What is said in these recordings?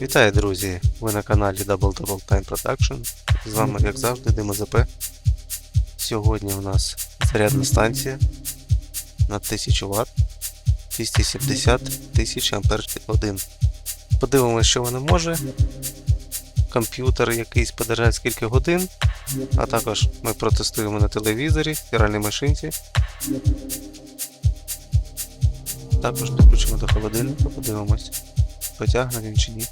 Вітаю, друзі! Ви на каналі Double Double Time Production. З вами, як завжди, Дима ЗП. Сьогодні у нас зарядна станція на 1000 Вт 270 тисяч годин. Подивимося, що вона може. Комп'ютер якийсь подержать скільки годин, а також ми протестуємо на телевізорі, стиральній машинці. Також підключимо до холодильника, подивимось потягне він чи ні.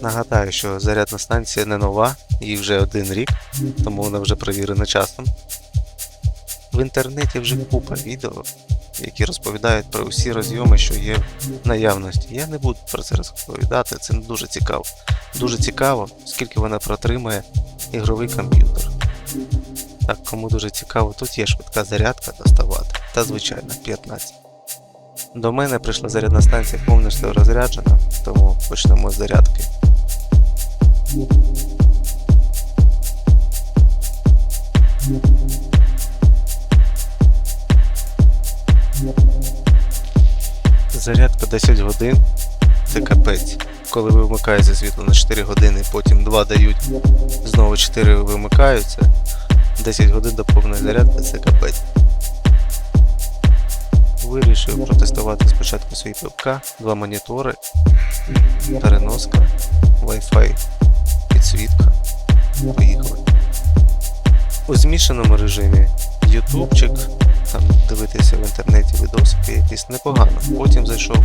Нагадаю, що зарядна станція не нова, їй вже один рік, тому вона вже перевірена часом. В інтернеті вже купа відео, які розповідають про усі розйоми, що є в наявності. Я не буду про це розповідати, це не дуже цікаво. Дуже цікаво, скільки вона протримає ігровий комп'ютер. Так, кому дуже цікаво, тут є швидка зарядка доставати, та звичайно 15. До мене прийшла зарядна станція повністю розряджена, тому почнемо з зарядки. Зарядка 10 годин це капець. Коли вимикається світло на 4 години, потім 2 дають, знову 4 вимикаються. 10 годин до повної зарядки це капець. Вирішив протестувати спочатку свій ПК, два монітори, переноска, Wi-Fi, підсвітка. Поїхали. У змішаному режимі ютубчик, там дивитися в інтернеті відосики якісь непогано. Потім зайшов,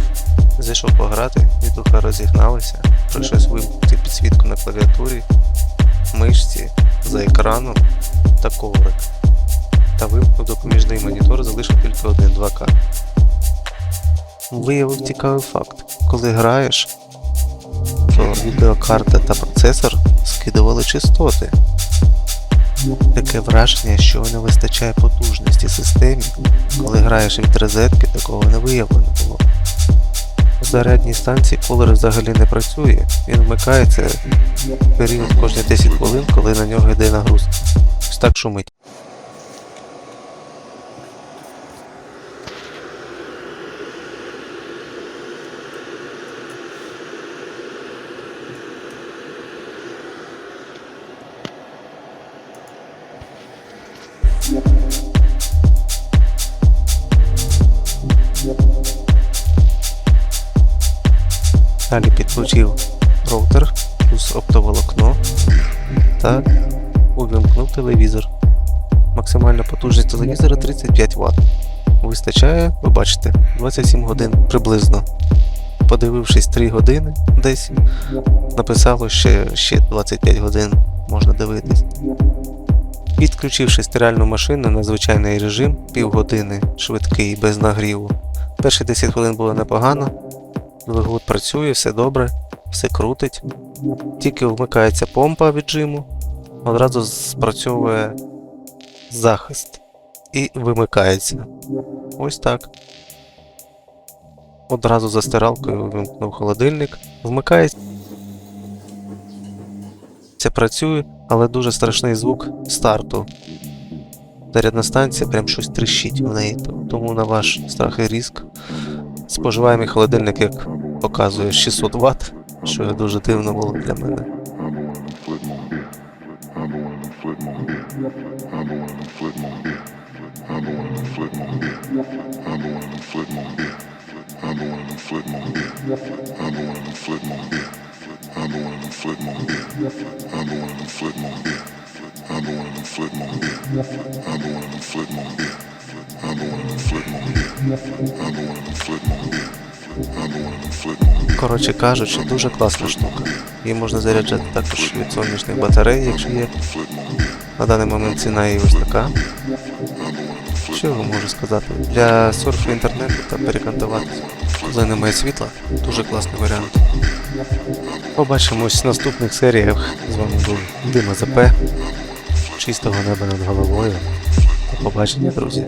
зайшов пограти, відуха розігналися, прийшлось вимкнути підсвітку на клавіатурі, мишці, за екраном та коврик та вимкнув допоміжний монітор, залишив тільки один 2К. Виявив цікавий факт. Коли граєш, то відеокарта та процесор скидували частоти. Таке враження, що не вистачає потужності системі. Коли граєш від розетки, такого не виявлено було. У зарядній станції колер взагалі не працює, він вмикається в період кожні 10 хвилин, коли на нього йде нагрузка. Ось так шумить. Далі підключив роутер плюс оптоволокно та увімкнув телевізор. Максимальна потужність телевізора 35 Вт. Вистачає, ви бачите, 27 годин приблизно. Подивившись 3 години десь, написало ще, ще 25 годин можна дивитись. Підключивши стиральну машину на звичайний режим, півгодини швидкий без нагріву. Перші 10 хвилин було непогано, Двигун працює, все добре, все крутить. Тільки вмикається помпа віджиму, одразу спрацьовує захист і вимикається. Ось так. Одразу за стиралкою вимкнув холодильник, вмикається. Це працює, але дуже страшний звук старту. Зарядна станція прям щось тріщить в неї, тому на ваш страх і різк. Споживаємий холодильник, як показує 600 Вт, що дуже дивно було для мене. Коротше кажучи, дуже класна штука. Її можна заряджати також від сонячних батарей, якщо є. На даний момент ціна її ось така. Що я можу сказати? Для сурфу інтернету та перекантуватися. Коли немає світла, дуже класний варіант. Побачимось в наступних серіях. З вами був Дима ЗП. Чистого неба над головою. До побачення, друзі.